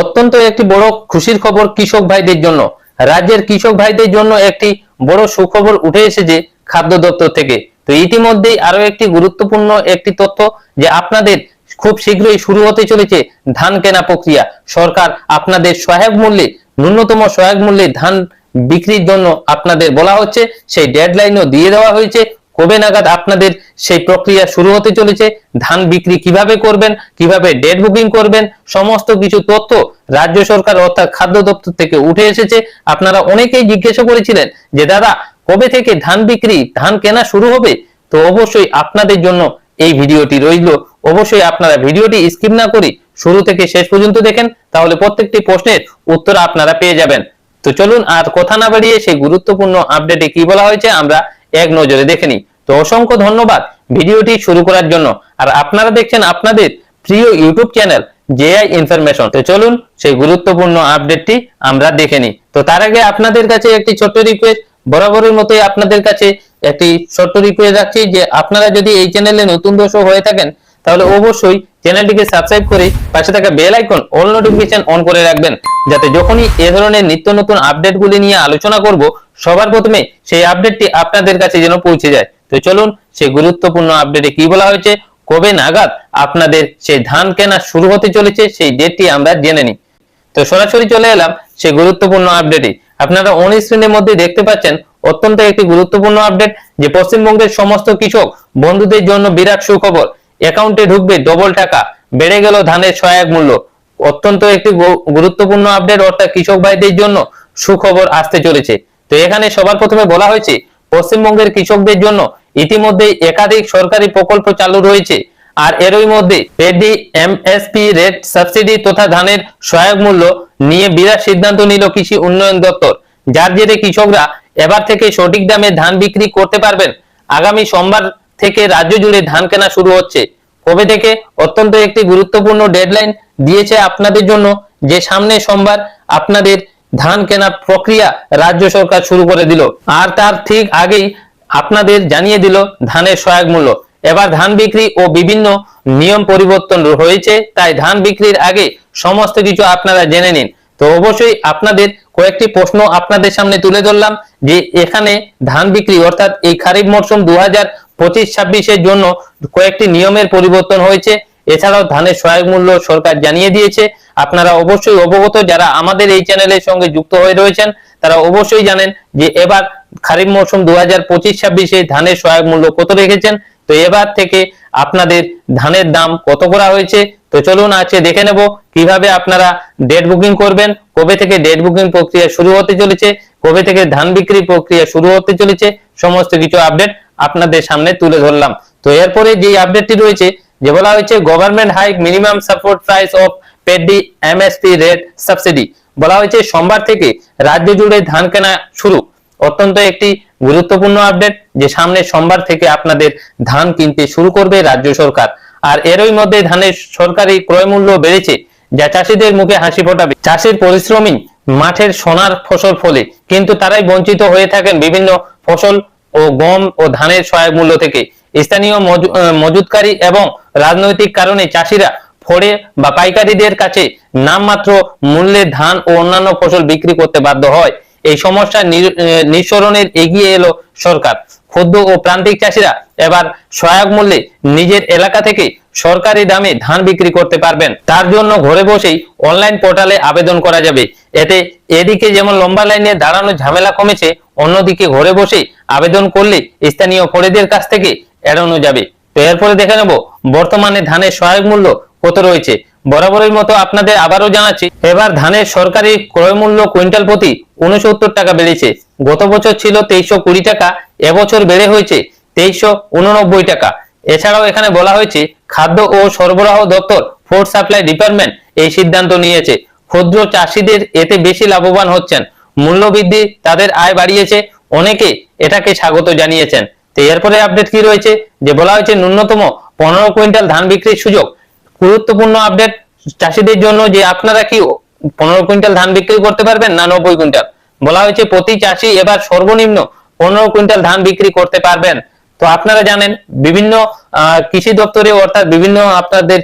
অত্যন্ত একটি বড় খুশির খবর কৃষক ভাইদের জন্য। রাজ্যের কৃষক ভাইদের জন্য একটি বড় সুখবর উঠে এসেছে খাদ্য দপ্তর থেকে। তো ইতিমধ্যেই আরও একটি গুরুত্বপূর্ণ একটি তথ্য যে আপনাদের খুব শীঘ্রই শুরু হতে চলেছে ধান কেনা প্রক্রিয়া। সরকার আপনাদের সহায়ক মূল্যে, ন্যূনতম সহায়ক মূল্যে ধান বিক্রির জন্য আপনাদের বলা হচ্ছে। সেই ডেডলাইনও দিয়ে দেওয়া হয়েছে। কবে নাগাদ আপনাদের সেই প্রক্রিয়া শুরু হতে চলেছে? ধান বিক্রি কীভাবে করবেন? কীভাবে ডেট বুকিং করবেন? সমস্ত কিছু তথ্য রাজ্য সরকার অর্থাৎ খাদ্য দপ্তর থেকে উঠে এসেছে। আপনারা অনেকেই জিজ্ঞাসা করেছিলেন যে, দাদা, কবে থেকে ধান বিক্রি, ধান কেনা শুরু হবে? তো অবশ্যই আপনাদের জন্য এই ভিডিওটি রইল। অবশ্যই আপনারা ভিডিওটি স্কিপ না করি শুরু থেকে শেষ পর্যন্ত দেখেন, তাহলে প্রত্যেকটি প্রশ্নের উত্তর আপনারা পেয়ে যাবেন। তো চলুন আর কথা না বাড়িয়ে সেই গুরুত্বপূর্ণ আপডেটে কি বলা হয়েছে, আমরা এক নজরে দেখে নিই তো অসংখ্য ধন্যবাদ ভিডিওটি শুরু করার জন্য। আর আপনারা দেখছেন আপনাদের প্রিয় ইউটিউব চ্যানেল জেআই ইনফরমেশন। তো চলুন সেই গুরুত্বপূর্ণ আপডেটটি আমরা দেখে নিই। তো তার আগে আপনাদের কাছে একটি ছোট্ট রিকোয়েস্ট বরাবরের মতোই আপনাদের কাছে একটি ছোট্ট রিকোয়েস্ট রাখছি যে আপনারা যদি এই চ্যানেলে নতুন দর্শক হয়ে থাকেন, তাহলে অবশ্যই চ্যানেলটিকে সাবস্ক্রাইব করে পাশে থাকা bell icon all notification on করে রাখবেন। যাতে যখনই এ ধরনের নিত্য নতুন আপডেটগুলি নিয়ে আলোচনা করব, সবার প্রথমে সেই আপডেটটি আপনাদের কাছে যেন পৌঁছে যায়। তো চলুন, সেই গুরুত্বপূর্ণ আপডেটে কি বলা হয়েছে, কবে নাগাদ আপনাদের সেই ধান কেনা শুরু হতে চলেছে, সেই ডেটটি আমরা জেনে নিই। তো সরাসরি চলে এলাম সেই গুরুত্বপূর্ণ আপডেটে। আপনারা অন স্ক্রিনের মধ্যে দেখতে পাচ্ছেন, অত্যন্ত একটি গুরুত্বপূর্ণ আপডেট, যে পশ্চিমবঙ্গের সমস্ত কৃষক বন্ধুদের জন্য বিরাট সুখবর। অ্যাকাউন্টে ঢুকবে ডবল টাকা। বেড়ে গেল ধানের সহায়ক মূল্য। অত্যন্ত একটি গুরুত্বপূর্ণ আপডেট অর্থাৎ কৃষক ভাইদের জন্য সুখবর আসতে চলেছে। তো এখানে সবার প্রথমে বলা হয়েছে, পশ্চিমবঙ্গের কৃষকদের জন্য ইতিমধ্যে একাধিক সরকারি প্রকল্প চালু রয়েছে। আর এরই মধ্যে পেডি এমএসপি রেট সাবসিডি তথা ধানের সহায়ক মূল্য নিয়ে বিরাট সিদ্ধান্ত নিল কৃষি উন্নয়ন দপ্তর। যার জেরে কৃষকরা এবার থেকে সঠিক দামে ধান বিক্রি করতে পারবেন। আগামী সোমবার থেকে রাজ্য জুড়ে ধান কেনা শুরু হচ্ছে। কবে থেকে? অত্যন্ত একটি গুরুত্বপূর্ণ ডেডলাইন দিয়েছে আপনাদের জন্য। যে সামনে সোমবার আপনাদের ধান কেনা প্রক্রিয়া রাজ্য সরকার শুরু করে দিল। আর তার ঠিক আগেই আপনাদের জানিয়ে দিল ধানের সহায়ক মূল্য। এবার ধান বিক্রি ও বিভিন্ন নিয়ম পরিবর্তন হয়েছে, তাই ধান বিক্রির আগে সমস্ত কিছু আপনারা জেনে নিন। তো অবশ্যই আপনাদের কয়েকটি প্রশ্ন আপনাদের সামনে তুলে ধরলাম যে এখানে ধান বিক্রি অর্থাৎ এই খারিফ মরশুম দু হাজার পঁচিশ ছাব্বিশের জন্য কয়েকটি নিয়মের পরিবর্তন হয়েছে। এছাড়াও ধানের সহায়ক মূল্য সরকার জানিয়ে দিয়েছে। আপনারা অবশ্যই অবগত যারা আমাদের এই চ্যানেলের সঙ্গে যুক্ত হয়ে রয়েছেন, তারা অবশ্যই জানেন যে এবার খারিফ মৌসুম দু হাজার পঁচিশ ছাব্বিশে ধানের সহায়ক মূল্য কত রেখেছেন। তো এবার থেকে আপনাদের ধানের দাম কত করা হয়েছে। তো চলুন আজকে দেখে নেব কীভাবে আপনারা ডেট বুকিং করবেন, কবে থেকে ডেট বুকিং প্রক্রিয়া শুরু হতে চলেছে, কবে থেকে ধান বিক্রি প্রক্রিয়া শুরু হতে চলেছে, সমস্ত কিছু আপডেট আপনাদের সামনে তুলে ধরলাম। তো এরপরে যে আপডেটটি রয়েছে, যে বলা হয়েছে government hike minimum support price of paddy MSP rate subsidy বলা হয়েছে সোমবার থেকে রাজ্য জুড়ে ধান কেনা শুরু। অত্যন্ত একটি গুরুত্বপূর্ণ আপডেট যে সামনে সোমবার থেকে আপনাদের ধান কিনতে শুরু করবে রাজ্য সরকার। আর এরই মধ্যে ধানের সরকারি ক্রয় মূল্য বেড়েছে, যা চাষিদের মুখে হাসি ফোটাবে। চাষির পরিশ্রমী মাঠের সোনার ফসল ফলে, কিন্তু তারাই বঞ্চিত হয়ে থাকেন বিভিন্ন ফসল ও গম ও ধানের সহায়ক মূল্য থেকে। স্থানীয় মজু- মজুতকারী এবং রাজনৈতিক কারণে চাষিরা ফড়ে বা পাইকারীদের কাছে নামমাত্র মূল্যে ধান ও অন্যান্য ফসল বিক্রি করতে বাধ্য হয়। এই সমস্যা নিঃসরণের এগিয়ে এলো সরকার। ক্ষুদ্র ও প্রান্তিক চাষিরা এবার সহায়ক মূল্যে নিজের এলাকা থেকে সরকারি দামে ধান বিক্রি করতে পারবেন। তার জন্য ঘরে বসেই অনলাইন পোর্টালে আবেদন করা যাবে। এতে এদিকে যেমন লম্বা লাইনে দাঁড়ানো ঝামেলা কমেছে, অন্যদিকে ঘরে বসেই আবেদন করলে স্থানীয় ফড়েদের কাছ থেকে এড়ানো যাবে। তো এরপরে দেখে নেব, বর্তমানে ধানের সহায়ক মূল্য কত রয়েছে। বরাবরের মতো আপনাদের আবারও জানাচ্ছি, এবার ধানের সরকারি ক্রয় মূল্য কুইন্টাল প্রতি উনসত্তর টাকা বেড়েছে। গত বছর ছিল তেইশশো কুড়ি টাকা, এবছর বেড়ে হয়েছে তেইশশো উননব্বই টাকা। এছাড়াও এখানে বলা হয়েছে, খাদ্য ও সরবরাহ দপ্তর ফুড সাপ্লাই ডিপার্টমেন্ট এই সিদ্ধান্ত নিয়েছে। ক্ষুদ্র চাষিদের এতে বেশি লাভবান হচ্ছেন। মূল্যবৃদ্ধি তাদের আয় বাড়িয়েছে। অনেকে এটাকে স্বাগত জানিয়েছেন। তো এরপরে আপডেট কি রয়েছে? যে বলা হয়েছে, ন্যূনতম পনেরো কুইন্টাল ধান বিক্রির সুযোগ। গুরুত্বপূর্ণ আপডেট চাষিদের জন্য যে আপনারা কি পনেরো কুইন্টাল ধান বিক্রি করতে পারবেন না নব্বই কুইন্টাল? বলা হয়েছে, প্রতি চাষি এবার সর্বনিম্ন পনেরো কুইন্টাল ধান বিক্রি করতে পারবেন। তো আপনারা জানেন, বিভিন্ন কৃষি দপ্তরে অর্থাৎ বিভিন্ন আপনাদের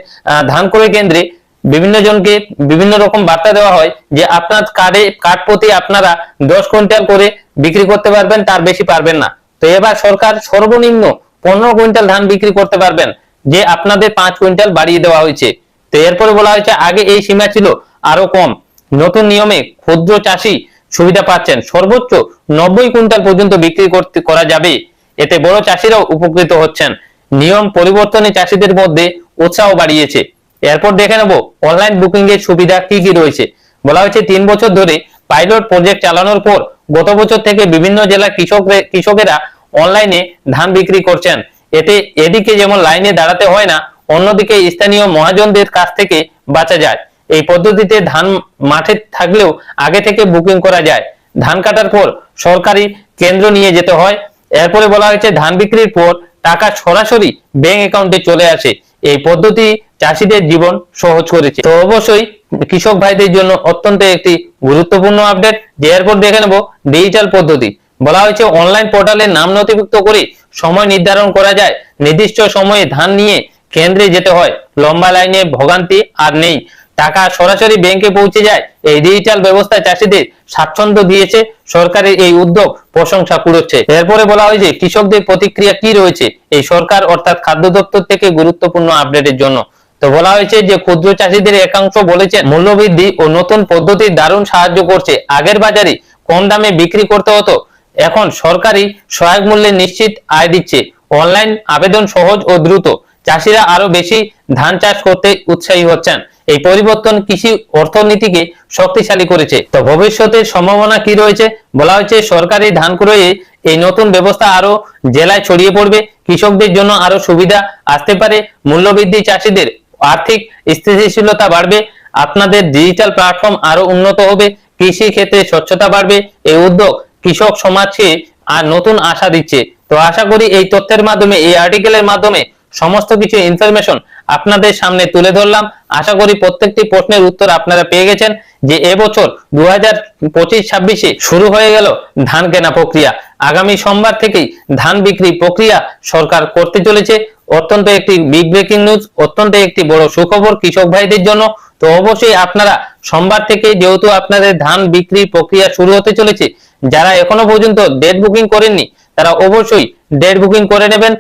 ধান ক্রয় কেন্দ্রে বিভিন্ন জনকে বিভিন্ন রকম বার্তা দেওয়া হয় যে আপনার কার্ডে, কার্ড প্রতি আপনারা দশ কুইন্টাল করে বিক্রি করতে পারবেন, তার বেশি পারবেন না। তো এবার সরকার সর্বনিম্ন পনেরো কুইন্টাল ধান বিক্রি করতে পারবেন, যে আপনাদের পাঁচ কুইন্টাল বাড়িয়ে দেওয়া হয়েছে। তো এরপরে বলা হয়েছে, আগে এই সীমা ছিল আরও কম। নতুন নিয়মে ক্ষুদ্র চাষি সুবিধা পাচ্ছেন। সর্বোচ্চ নব্বই কুইন্টাল পর্যন্ত বিক্রি করতে, করা যাবে। এতে বড় চাষিরাও উপকৃত হচ্ছেন। নিয়ম পরিবর্তনে চাষিদের মধ্যে উৎসাহ বাড়িয়েছে। এরপর দেখে নেব অনলাইন বুকিং এর সুবিধা কি কি রয়েছে। বলা হয়েছে, তিন বছর ধরে পাইলট প্রজেক্ট চালানোর পর গত বছর থেকে বিভিন্ন জেলার কৃষক কৃষকেরা অনলাইনে ধান বিক্রি করছেন। এতে এদিকে যেমন লাইনে দাঁড়াতে হয় না, অন্যদিকে স্থানীয় মহাজনদের কাছ থেকে বাঁচা যায়। এই পদ্ধতিতে ধান মাঠে থাকলেও আগে থেকে বুকিং করা যায়। ধান কাটার পর সরকারি কেন্দ্র নিয়ে যেতে হয়। এরপরে বলা হয়েছে, ধান বিক্রির পর টাকা সরাসরি ব্যাংক অ্যাকাউন্টে চলে আসে। এই পদ্ধতি চাষিদের জীবন সহজ করেছে। তো অবশ্যই কৃষক ভাইদের জন্য অত্যন্ত একটি গুরুত্বপূর্ণ আপডেট যে এরপর দেখে নেব ডিজিটাল পদ্ধতি। বলা হয়েছে অনলাইন পোর্টালে নাম নথিভুক্ত করে সময় নির্ধারণ করা যায়। নির্দিষ্ট সময়ে ধান নিয়ে কেন্দ্রে যেতে হয়। লম্বা লাইনে ভোগান্তি আর নেই। টাকা সরাসরি ব্যাংকে পৌঁছে যায়। এই ডিজিটাল ব্যবস্থায় চাষিদের স্বাচ্ছন্দ্য দিয়েছে সরকারের এই উদ্যোগ, প্রশংসা কুড়োচ্ছে। এরপরে বলা হয় যে কৃষকদের প্রতিক্রিয়া কি রয়েছে? এই সরকার অর্থাৎ খাদ্য দপ্তর থেকে গুরুত্বপূর্ণ আপডেটের জন্য। তো বলা হয়েছে যে ক্ষুদ্র চাষিদের একাংশ বলেছেন, মূল্যবৃদ্ধি ও নতুন পদ্ধতি দারুণ সাহায্য করছে। আগের বাজারে কম দামে বিক্রি করতে হতো। এখন সরকারি সহায়ক মূল্যে নিশ্চিত আয় দিচ্ছে। অনলাইন আবেদন সহজ ও দ্রুত। চাষিরা আরও বেশি ধান চাষ করতে উৎসাহী হচ্ছেন। এই পরিবর্তন কৃষি অর্থনীতিকে শক্তিশালী করেছে। তো ভবিষ্যতের সম্ভাবনা কি রয়েছে? বলা হয়েছে সরকারি ধান ক্রয়ে এই নতুন ব্যবস্থা আরও জেলায় ছড়িয়ে পড়বে। কৃষকদের জন্য আরও সুবিধা আসতে পারে। মূল্যবৃদ্ধি চাষিদের আর্থিক স্থিতিশীলতা বাড়বে। আপনাদের ডিজিটাল প্ল্যাটফর্ম আরও উন্নত হবে। কৃষি ক্ষেত্রে স্বচ্ছতা বাড়বে। এই উদ্যোগ কৃষক সমাজকে আর নতুন আশা দিচ্ছে। তো আশা করি এই তথ্যের মাধ্যমে, এই আর্টিকেলের মাধ্যমে সমস্ত কিছু ইনফরমেশন আপনাদের সামনে তুলে ধরলাম। আশা করি প্রত্যেকটি প্রশ্নের উত্তর আপনারা পেয়ে গেছেন যে এবছর দু হাজার পঁচিশ ছাব্বিশে শুরু হয়ে গেল ধান কেনা প্রক্রিয়া। আগামী সোমবার থেকেই ধান বিক্রি প্রক্রিয়া সরকার করতে চলেছে। অত্যন্ত একটি বিগ ব্রেকিং নিউজ অত্যন্ত একটি বড় সুখবর কৃষক ভাইদের জন্য। তো অবশ্যই আপনারা সোমবার থেকে যেহেতু আপনাদের ধান বিক্রি প্রক্রিয়া শুরু হতে চলেছে, যারা এখনও পর্যন্ত ডেট বুকিং করেননি, তারা অবশ্যই ডেট বুকিং করে নেবেন।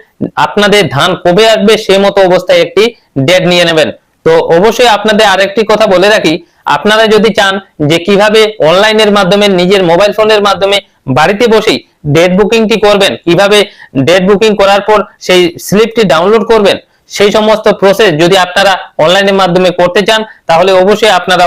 আপনাদের ধান কবে আসবে সে মতো অবস্থায় একটি ডেট নিয়ে নেবেন। তো অবশ্যই আপনাদের আরেকটি কথা বলে রাখি, আপনারা যদি চান যে কীভাবে অনলাইনের মাধ্যমে, নিজের মোবাইল ফোনের মাধ্যমে বাড়িতে বসেই ডেট বুকিংটি করবেন, কীভাবে ডেট বুকিং করার পর সেই স্লিপটি ডাউনলোড করবেন, সেই সমস্ত প্রসেস যদি আপনারা অনলাইনের মাধ্যমে করতে চান, তাহলে অবশ্যই আপনারা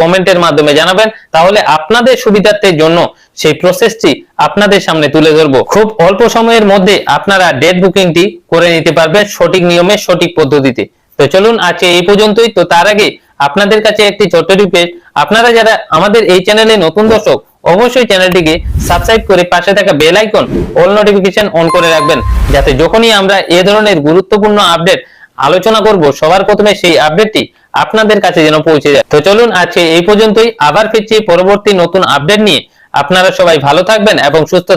কমেন্টের মাধ্যমে জানাবেন, তাহলে আপনাদের সুবিধার্থের জন্য সেই প্রসেসটি আপনাদের সামনে তুলে ধরবো। খুব অল্প সময়ের মধ্যে আপনারা ডেট বুকিংটি করে নিতে পারবেন সঠিক নিয়মে, সঠিক পদ্ধতিতে। তো চলুন আজকে এই পর্যন্তই। তো তার আগে আপনাদের কাছে একটি ছোট্ট রিকোয়েস্ট আপনারা যারা আমাদের এই চ্যানেলে নতুন দর্শক, অবশ্যই চ্যানেলটিকে সাবস্ক্রাইব করে পাশে থাকা bell icon all notification on করে রাখবেন। যাতে যখনই আমরা এ ধরনের গুরুত্বপূর্ণ আপডেট আলোচনা করব, সবার প্রথমে সেই আপডেটটি আপনাদের কাছে যেন পৌঁছে যায়। তো চলুন আজকে এই পর্যন্তই। আবার ফিরছি পরবর্তী নতুন আপডেট নিয়ে। আপনারা সবাই ভালো থাকবেন এবং সুস্থ